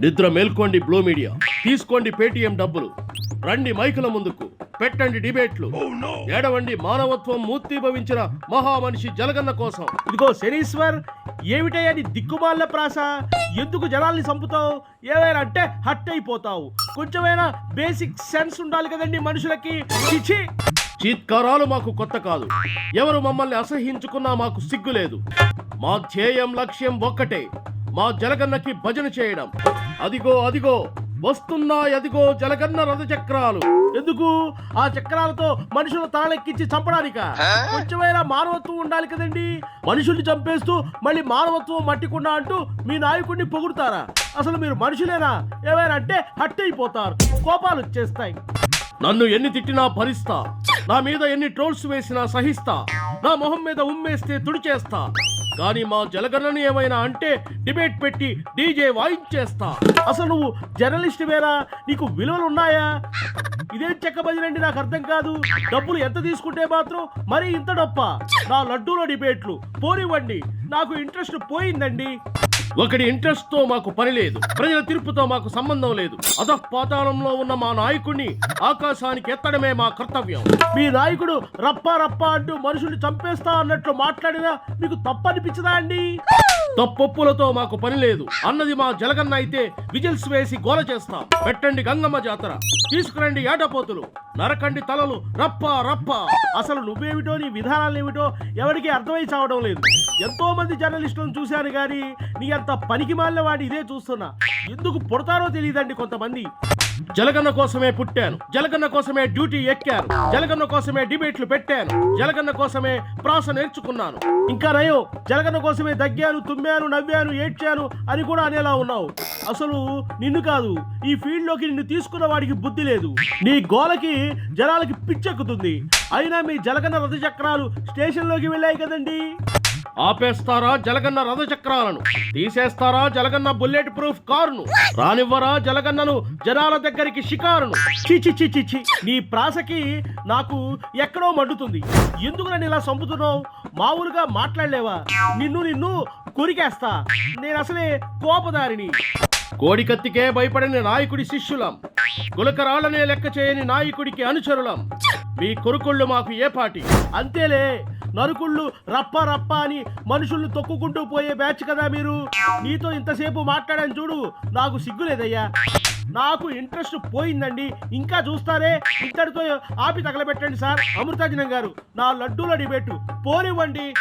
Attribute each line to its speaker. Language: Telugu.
Speaker 1: నిద్ర మేల్కోండి బ్లూ మీడియా. తీసుకోండి పేటీఎం డబ్బులు. రండి మైకుల ముందుకు. పెట్టండి డిబేట్లు. ఏడవండి మానవత్వం మూర్తిభవించిన మహామనిషి జలగన్న కోసం.
Speaker 2: ఇదిగో శనీశ్వర్ ఏమిటయ్యా నీ దిక్కుమాల ప్రాస? ఎందుకు జనాల్ని చంపుతావు? ఏమైనా అంటే హట్ అయిపోతావు కొంచెమైనా బేసిక్ సెన్స్ ఉండాలి కదండి మనుషులకి. చిచి.
Speaker 1: చీత్కారాలు మాకు కొత్త కాదు. ఎవరు మమ్మల్ని అసహించుకున్నా మాకు సిగ్గు లేదు. మా ధ్యేయం లక్ష్యం ఒక్కటే. మా జలగన్నకి భజన చేయడం. అదిగో అదిగో వస్తున్నాయి అదిగో జలగన్న రథచక్రాలు
Speaker 2: ఎందుకు? ఆ చక్రాలతో మనుషుల తలెక్కించి చంపడానిక? కొంచెమైనా మానవత్వం ఉండాలి కదండి. మనుషుల్ని చంపేస్తూ మళ్ళీ మానవత్వం మట్టికుండా అంటూ మీ నాయకుడిని పొగుడుతారా? అసలు మీరు మనుషులేనా? ఏమైనా అంటే హట్ అయిపోతారు కోపాలు వచ్చేస్తాయి.
Speaker 1: నన్ను ఎన్ని తిట్టినా భరిస్తా. నా మీద ఎన్ని ట్రోల్స్ వేసినా సహిస్తా. నా మొహం మీద ఉమ్మేస్తే తుడిచేస్తా. కానీ మా జలగన్నని ఏమైనా అంటే డిబేట్ పెట్టి డీజే వాయించేస్తా.
Speaker 2: అసలు నువ్వు జర్నలిస్ట్ వేరా? నీకు విలువలు ఉన్నాయా ఇదేం చెక్క బదిలండి నాకు అర్థం కాదు. డబ్బులు ఎంత తీసుకుంటే మాత్రం మరి ఇంత డప్ప నా లడ్డూలో డిబేట్లు. పోనివ్వండి. నాకు ఇంట్రెస్ట్ పోయిందండి.
Speaker 1: ఒకడి ఇంట్రెస్ట్తో మాకు పని లేదు. ప్రజల తీర్పుతో మాకు సంబంధం లేదు. పాతాళంలో ఉన్న మా నాయకుడిని ఆకాశానికి ఎత్తడమే మా కర్తవ్యం.
Speaker 2: మీ నాయకుడు రప్ప రప్ప అంటూ మనుషుల్ని చంపేస్తా అన్నట్లు మాట్లాడినా మీకు తప్పనిపించదా అండి?
Speaker 1: తప్పొప్పులతో మాకు పని లేదు. అన్నది మా జలగన్న అయితే విజిల్స్ వేసి గోల చేస్తాం. పెట్టండి గంగమ్మ జాతర. తీసుకురండి ఏటపోతులు. నరకండి తలలు. రప్ప రప్ప.
Speaker 2: అసలు నువ్వేమిటో నీ విధానాలు ఏమిటో ఎవరికి అర్థమై చావడం లేదు. ఎంతో మంది జర్నలిస్టులను చూశాను కానీ నీ అంత పనికి మాలిన వాడి ఇదే చూస్తున్నా. ఎందుకు పుడతారో తెలియదండి కొంతమంది.
Speaker 1: జలగన్న కోసమే పుట్టాను. జలగన్న కోసమే డ్యూటీ ఎక్కాను. జలగన్న కోసమే డిబేట్లు పెట్టాను. జలగన్న కోసమే ప్రాస నేర్చుకున్నాను.
Speaker 2: ఇంకా నయో జలగన్న కోసమే దగ్గాను తుమ్మాను నవ్వాను ఏడ్చాను అని కూడా అనేలా ఉన్నావు. అసలు నిన్ను కాదు ఈ ఫీల్డ్లోకి నిన్ను తీసుకున్న వాడికి బుద్ధి లేదు. నీ గోలకి జనాలకి పిచ్చెక్కుతుంది. అయినా మీ జలగన్న రథ చక్రాలు స్టేషన్లోకి వెళ్ళాయి కదండి.
Speaker 1: ఆపేస్తారా జలగన్న రథచక్రాలను? తీసేస్తారా జలగన్న బుల్లెట్ ప్రూఫ్ కారును? రానివ్వరా జలగన్నను జనాల దగ్గరికి షికారును?
Speaker 2: చిచి చిచి చి నీ ప్రాసకి నాకు ఎక్కడో మండుతుంది. ఎందుకు నన్ను ఇలా చంపుతున్నావు మామూలుగా మాట్లాడలేవా? నిన్ను నిన్ను కొరికేస్తా. నేను అసలే కోపదారిని
Speaker 1: కోడి కత్తికే భయపడని నాయకుడి శిష్యులం. గులకరాళ్ళనే లెక్క చేయని నాయకుడికి అనుచరులం. మీ కొరుకుళ్ళు మాకు ఏ పాటి?
Speaker 2: అంతేలే. నరుకుళ్ళు రప్ప రప్ప అని మనుషుల్ని తొక్కుకుంటూ పోయే బ్యాచ్ కదా మీరు. నీతో ఇంతసేపు మాట్లాడాను చూడు నాకు సిగ్గులేదయ్యా. నాకు ఇంట్రెస్ట్ పోయిందండి. ఇంకా చూస్తారే? ఇంతటితో ఆపి తగలబెట్టండి సార్. అమృతాజనం గారు నా లడ్డూల డిబేటు. పోనివ్వండి.